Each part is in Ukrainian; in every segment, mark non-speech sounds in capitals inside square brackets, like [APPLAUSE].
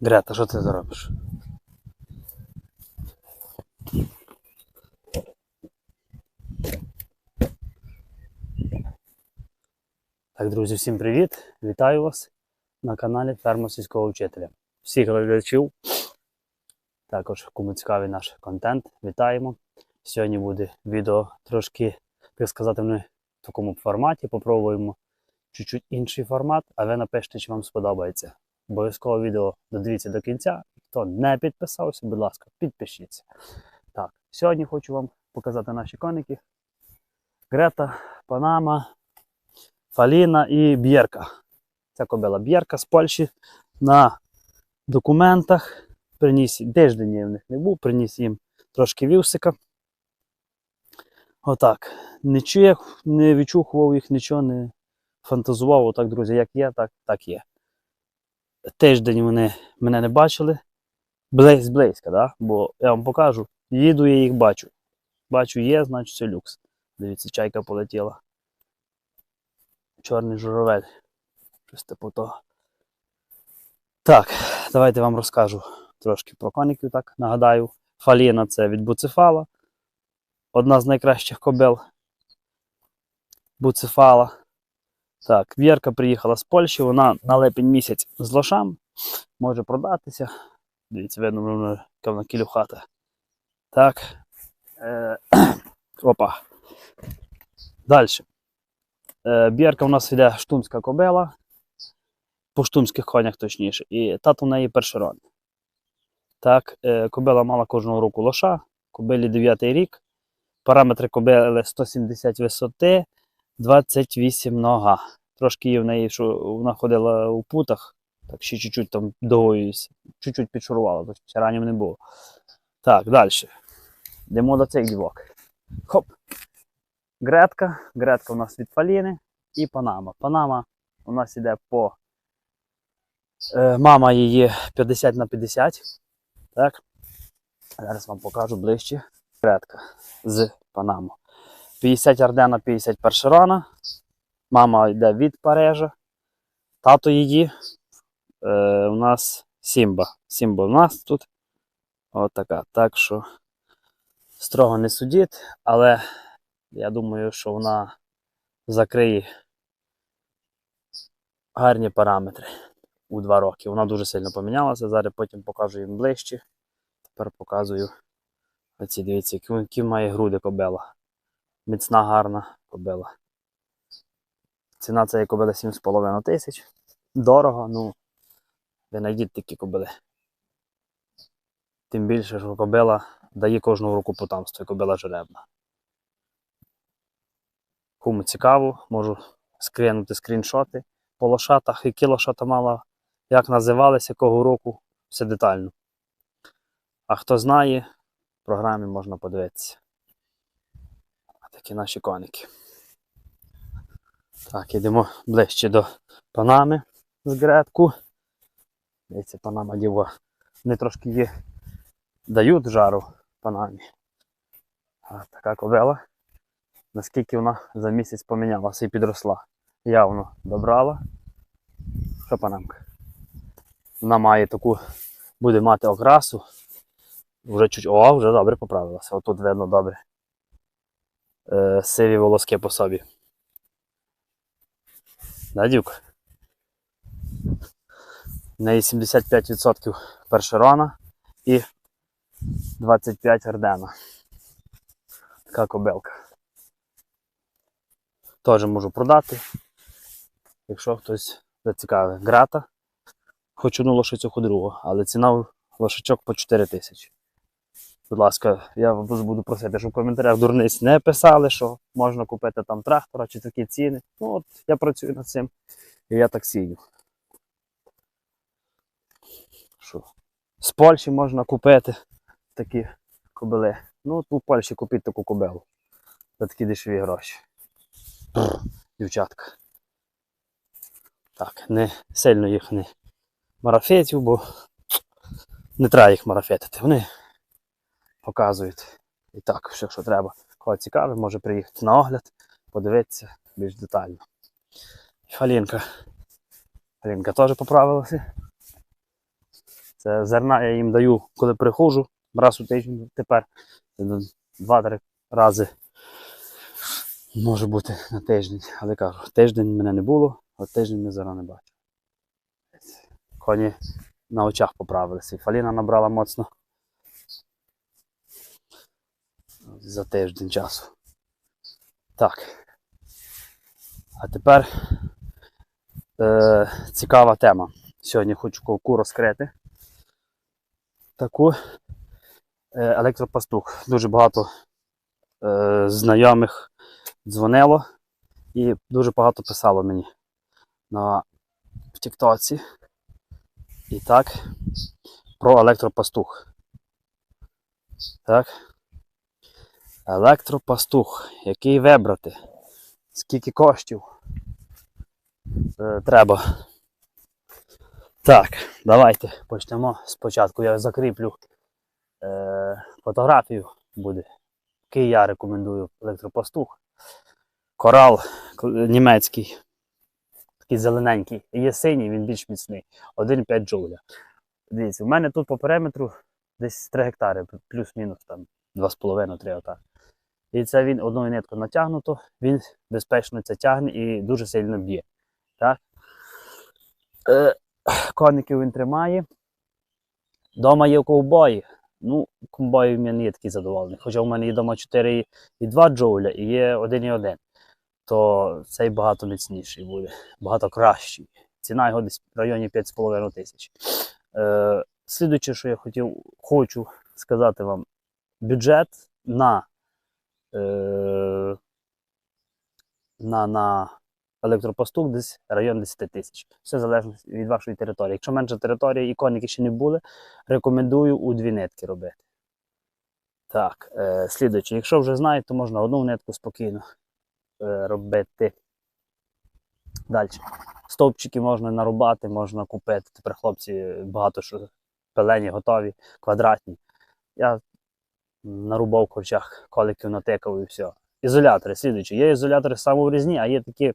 Грета, що ти зробиш? Так, друзі, всім привіт! Вітаю вас на каналі Ферма сільського вчителя. Всіх глядачів, також кому цікавий наш контент, вітаємо. Сьогодні буде відео трошки, як сказати, в такому форматі. Попробуємо чуть-чуть інший формат, а ви напишете, чи вам сподобається. Обов'язково відео додивіться до кінця. Хто не підписався, будь ласка, підпишіться. Так, сьогодні хочу вам показати наші коники. Грета, Панама, Фаліна і Б'єрка. Це кобила Б'єрка з Польщі на документах. Приніс тиждень я в них не був, приніс їм трошки вівсика. Отак. Не чув, не відчухував їх, нічого не фантазував. Отак, друзі, як є, так, так є. Тиждень вони мене не бачили. Близь, близько, да? бо я вам покажу. Їду, я їх бачу. Бачу, є, значить це люкс. Дивіться, чайка полетіла. Чорний журавель. Щось типу того. Так, давайте вам розкажу трошки про коників. Так, нагадаю, Фаліна це від буцефала. Одна з найкращих кобил буцефала. Так, Вірка приїхала з Польщі, вона на липень місяць з лошам. Може продатися. Дивіться, видно, вона кілюхата. Так. Е, [CLEARS THROAT] опа. Далі. Е, Бірка у нас йде штумська кобила. По штумських конях точніше. І тато в неї першерон. Так, е, кобила мала кожного року лоша. Кобилі 9 рік. Параметри кобили 170 висоти, 28 нога. Трошки є в неї, що вона ходила у путах, так ще чуть-чуть там довоюється. Чуть-чуть підшурувала, тобто ще ранів не було. Так, далі. Йдемо до цих дівок. Хоп. Гретка. Гретка у нас від Фаліни і Панама. Панама у нас іде по. Е, мама її 50 на 50. Так. Зараз вам покажу ближче. Гретка з Панаму. 50 Ардена, 50 Першерона. Мама йде від Парижа. Тато її. Е, у нас Сімба. Сімба у нас тут. От така. Так що строго не судіть, але я думаю, що вона закриє гарні параметри у два роки. Вона дуже сильно помінялася. Зараз потім покажу їм ближче. Тепер показую оці, дивіться, які, має груди кобила. Міцна, гарна кобила. Ціна цієї кобили 7,5 тисяч. Дорого, ну ви знайдіть такі кобили. Тим більше, що кобила дає кожного року потомство, і кобила жеребна. Кому цікаво, можу скринути скріншоти по лошатах, які лошата мала, як називалися, якого року, все детально. А хто знає, в програмі можна подивитися. Такі наші коники. Так, йдемо ближче до Панами з Гретку. Дивіться, Панама діва. Вони трошки є, дають жару Панамі. А така ковела наскільки вона за місяць помінялася і підросла. Явно добрала. Що панамка? Вона має таку, буде мати окрасу. Вже чуть, о, вже добре поправилася. Отут видно добре. Е, сиві волоски по собі. Да, дівка? В неї 75% першерона і 25 ордена. Така кобилка. Теж можу продати. Якщо хтось зацікавить. Грата. Хочу одну лошицю другу, але ціна лошачок по 4 тисячі. Будь ласка, я вас буду просити, щоб в коментарях дурниць не писали, що можна купити там трактора чи такі ціни. Ну от я працюю над цим і я так сію. Що? З Польщі можна купити такі кобили. Ну, от у Польщі купити таку кобилу за такі дешеві гроші. Дівчатка. Так, не сильно їх не марафетів, бо не треба їх марафетити. Вони показують і так, все, що треба. Кого цікаве, може приїхати на огляд, подивитися більш детально. Фалінка. Фалінка теж поправилася. Це зерна я їм даю, коли приходжу, раз у тиждень тепер. Два-три рази може бути на тиждень. Але кажу, тиждень мене не було, а тиждень ми зараз не бачимо. Коні на очах поправилися. Фаліна набрала моцно за тиждень часу. Так. А тепер е, цікава тема. Сьогодні хочу ковку розкрити. Таку е, електропастух. Дуже багато е, знайомих дзвонило і дуже багато писало мені на Тіктоці. І так, про електропастух. Так. Електропастух. Який вибрати? Скільки коштів е, треба? Так, давайте почнемо спочатку. Я закріплю е, фотографію буде. Який я рекомендую електропастух. Корал німецький. Такий зелененький. Є синій, він більш міцний. 1,5 джоуля. Дивіться, у мене тут по периметру десь 3 гектари, плюс-мінус там 2,5-3 отак. І це він одною ниткою натягнуто, він безпечно це тягне і дуже сильно б'є. Так? Е, коників він тримає. Дома є ковбої. Ну, ковбої в мене є такі задоволені. Хоча в мене є дома 4,2 джоуля і є 1,1. То цей багато міцніший буде, багато кращий. Ціна його десь в районі 5,5 тисяч. Е, слідуюче, що я хотів, хочу сказати вам, бюджет на, е, на, на електропостук десь район 10 тисяч. Все залежить від вашої території. Якщо менша територія і коники ще не були, рекомендую у дві нитки робити. Так, е, слідуюче, якщо вже знаєте, то можна одну нитку спокійно е, робити. Далі. Стовпчики можна нарубати, можна купити. Тепер хлопці багато що пелені готові, квадратні. Я нарубав ковчах, коликів натикав і все. Ізолятори, слідуючі. Є ізолятори самоврізні, а є такі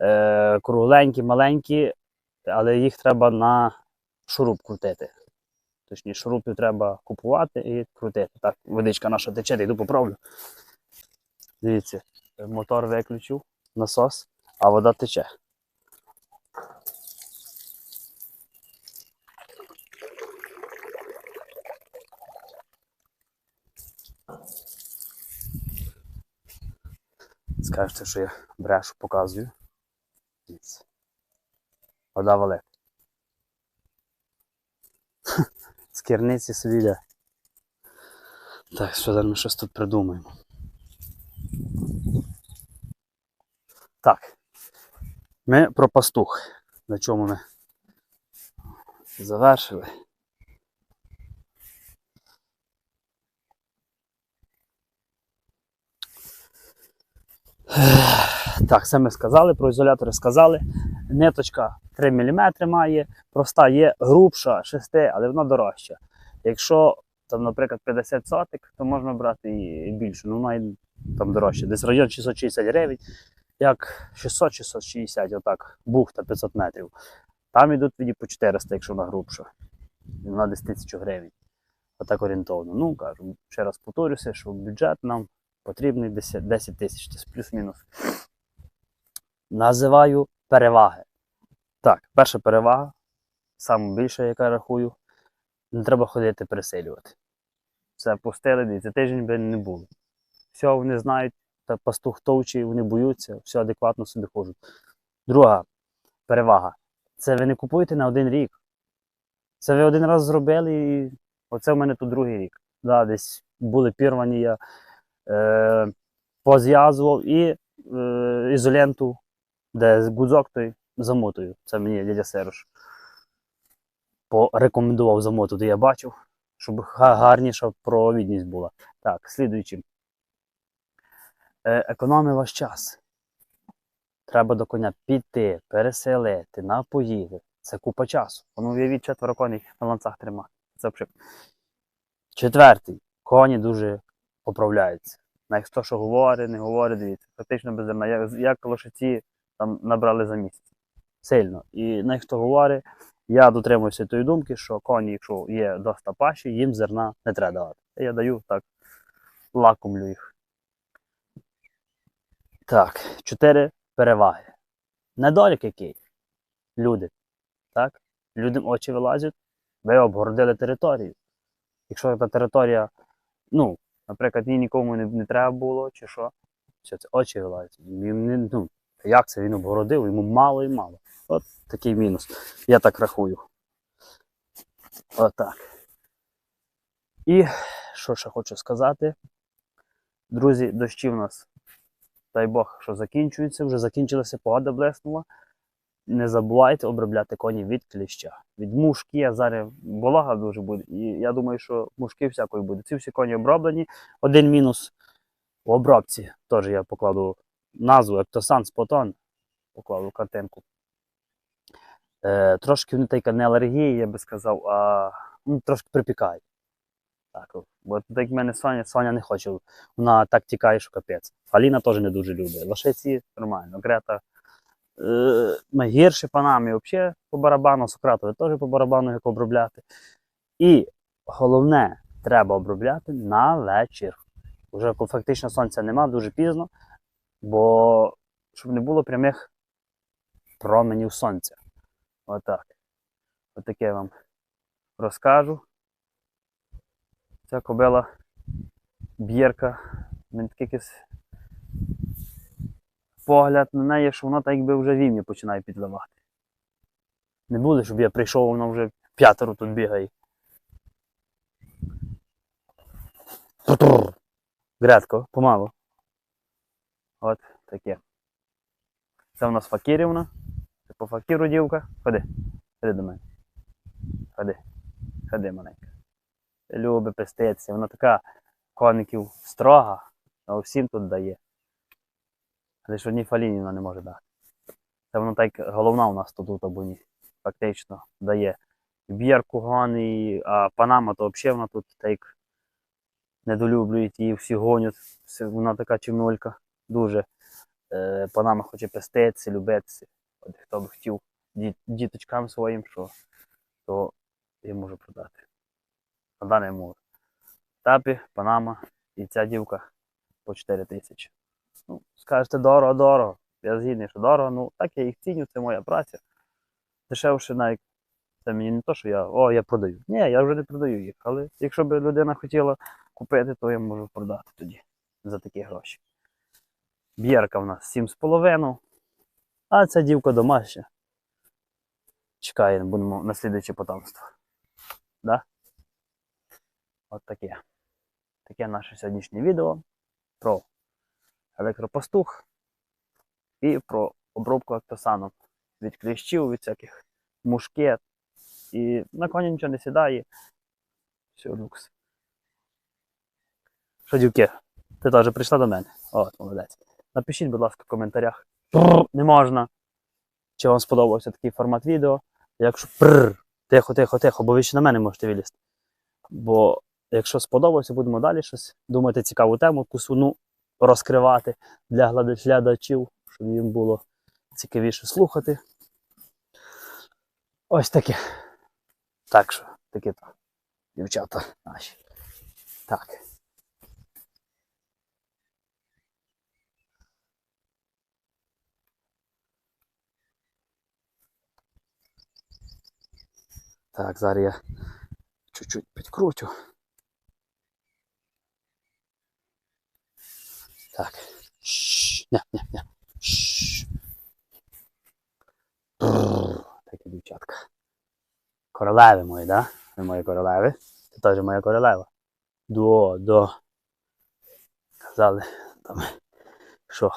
е, кругленькі, маленькі, але їх треба на шуруп крутити. Точніше, шурупів треба купувати і крутити. Так, водичка наша тече, йду поправлю. Дивіться, мотор виключив, насос, а вода тече. Скажете, що я брешу, показую. Вода валить. З керниці собі йде. Так, що зараз ми щось тут придумаємо. Так. Ми про пастух. На чому ми завершили. Так, це ми сказали, про ізолятори сказали. Ниточка 3 мм має, проста є грубша 6, але вона дорожча. Якщо там, наприклад, 50 сотик, то можна брати і більше. Ну, вона там дорожче. Десь район 660 гривень, як 600-660, отак, бухта 500 метрів. Там йдуть тоді по 400, якщо вона грубша. Вона десь 1000 гривень. Отак орієнтовно. Ну, кажу, ще раз повторюся, що бюджет нам потрібний 10 10 тисяч, десь плюс-мінус. Називаю переваги. Так, перша перевага, саме більша, яка я рахую, не треба ходити пересилювати. Все пустили, дивіться, тиждень би не було. Все, вони знають, та пастух товчий, вони боються, все адекватно собі ходжуть. Друга перевага. Це ви не купуєте на один рік. Це ви один раз зробили і оце в мене тут другий рік. Да, десь були пірвані, я е, позв'язував і е, ізоленту, де гудзок той замотую. Це мені дядя Серош порекомендував замотувати. Я бачив, щоб гарніша провідність була. Так, слідуючи. Е, економи ваш час. Треба до коня піти, переселити, напоїти. Це купа часу. Воно уявіть четверо коней на ланцах тримати. Це. Четвертий. Коні дуже поправляються. Навіть хто що говорить, не говорить, дивіться, практично без зерна. Як, як лошиці там набрали за місяць. Сильно. І навіть хто говорить, Я дотримуюся тої думки, що коні, якщо є доста паші, їм зерна не треба давати. Я даю так, лакомлю їх. Так, чотири переваги. Недолік який? Люди. Так? Людям очі вилазять, ви обгородили територію. Якщо та територія, ну, наприклад, їй нікому не, не треба було, чи що, все це очі не, ну, як це він обгородив, йому мало і мало. От такий мінус. Я так рахую. Отак. І що ще хочу сказати? Друзі, дощі в нас, дай Бог, що закінчуються, вже закінчилася погода блеснула. Не забувайте обробляти коні від кліща, від мушки, зараз волога дуже буде. І я думаю, що мушки всякої буде. Ці всі коні оброблені. Один мінус в обробці. Теж я покладу назву Ектосан Спотон. Покладу картинку. Е, трошки вони така не алергія, я би сказав, а ну, трошки припікає. Так, бо так в мене Соня, Соня не хоче. Вона так тікає, що капець. Аліна теж не дуже любить. Лошиці нормально. Грета е, найгірше панамі взагалі по барабану, Сократові теж по барабану як обробляти. І головне, треба обробляти на вечір. Уже фактично сонця нема, дуже пізно, бо щоб не було прямих променів сонця. Отак. Отаке я вам розкажу. Ця кобила б'єрка. Він якийсь погляд на неї, що вона так якби вже вім'я починає підливати. Не буде, щоб я прийшов, вона вже п'ятеро тут бігає. Грядко, помалу. От таке. Це у нас Факірівна. Це по факіру дівка. Ходи. Ходи до мене. Ходи. Ходи, маленька. Любить пеститися. Вона така коників строга, а всім тут дає. Ж одній фаліні вона не може дати. Це вона так головна у нас тут у табуні. Фактично дає. І б'єрку гони, а Панама, то взагалі вона тут так недолюблюють її, всі гонять. Вона така чимнолька. Дуже. Е, Панама хоче пеститися, любитися. От хто б хотів ді- діточкам своїм, що, то я можу продати. На даний можу. Тапі, Панама і ця дівка по 4 тисячі. Ну, скажете, дорого, дорого. Я згідний, що дорого, ну так я їх ціню, це моя праця. Дешевше навіть це мені не то, що я. О, я продаю. Ні, я вже не продаю їх. Але якщо б людина хотіла купити, то я можу продати тоді за такі гроші. Б'єрка в нас 7,5. А ця дівка домашня. Чекає, будемо на слідуюче потомство. Да? От таке. Таке наше сьогоднішнє відео про електропастух і про обробку актосаном від кліщів, від всяких мушкет. І на коні нічого не сідає. Все, люкс. Що, дівки, ти теж прийшла до мене? От, молодець. Напишіть, будь ласка, в коментарях. Прррр, не можна. Чи вам сподобався такий формат відео? Якщо прррр, тихо, тихо, тихо, бо ви ще на мене можете вилізти. Бо якщо сподобався, будемо далі щось думати, цікаву тему, якусь одну розкривати для глядачів, щоб їм було цікавіше слухати. Ось таке. Так що, таке то. Дівчата наші. Так. Так, зараз я чуть-чуть підкручу. Так. Не, не, не. Шш. Такі дівчатка. Королеви мої, да? Ви мої королеви. Ти теж моя королева. До, до. Казали там, що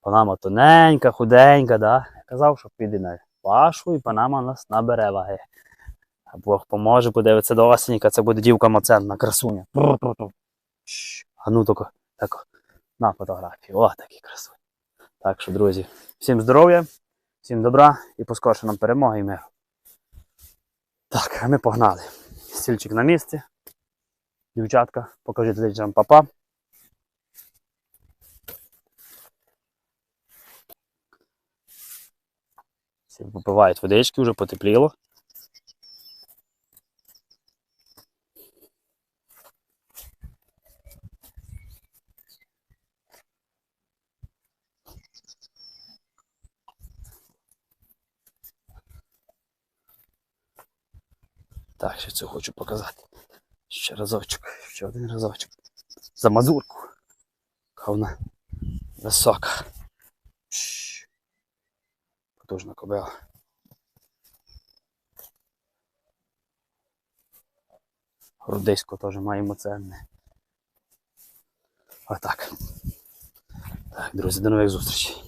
Панама тоненька, худенька, да? Я казав, що піде на пашу і Панама нас набере ваги. А Бог поможе, подивиться до осінька, це буде дівка моценна, красуня. А ну тако, тако, на фотографії. О, такий красуня. Так що, друзі, всім здоров'я, всім добра і поскорше нам перемоги і миру. Так, а ми погнали. Стільчик на місці. Дівчатка, покажіть глядачам папа. Всі попивають водички, вже потепліло. Так, ще цю хочу показати. Ще разочок, ще один разочок. За мазурку. Яка вона висока. Потужна кобила. Грудисько теж маємо ценне. Отак. Так, друзі, до нових зустрічей.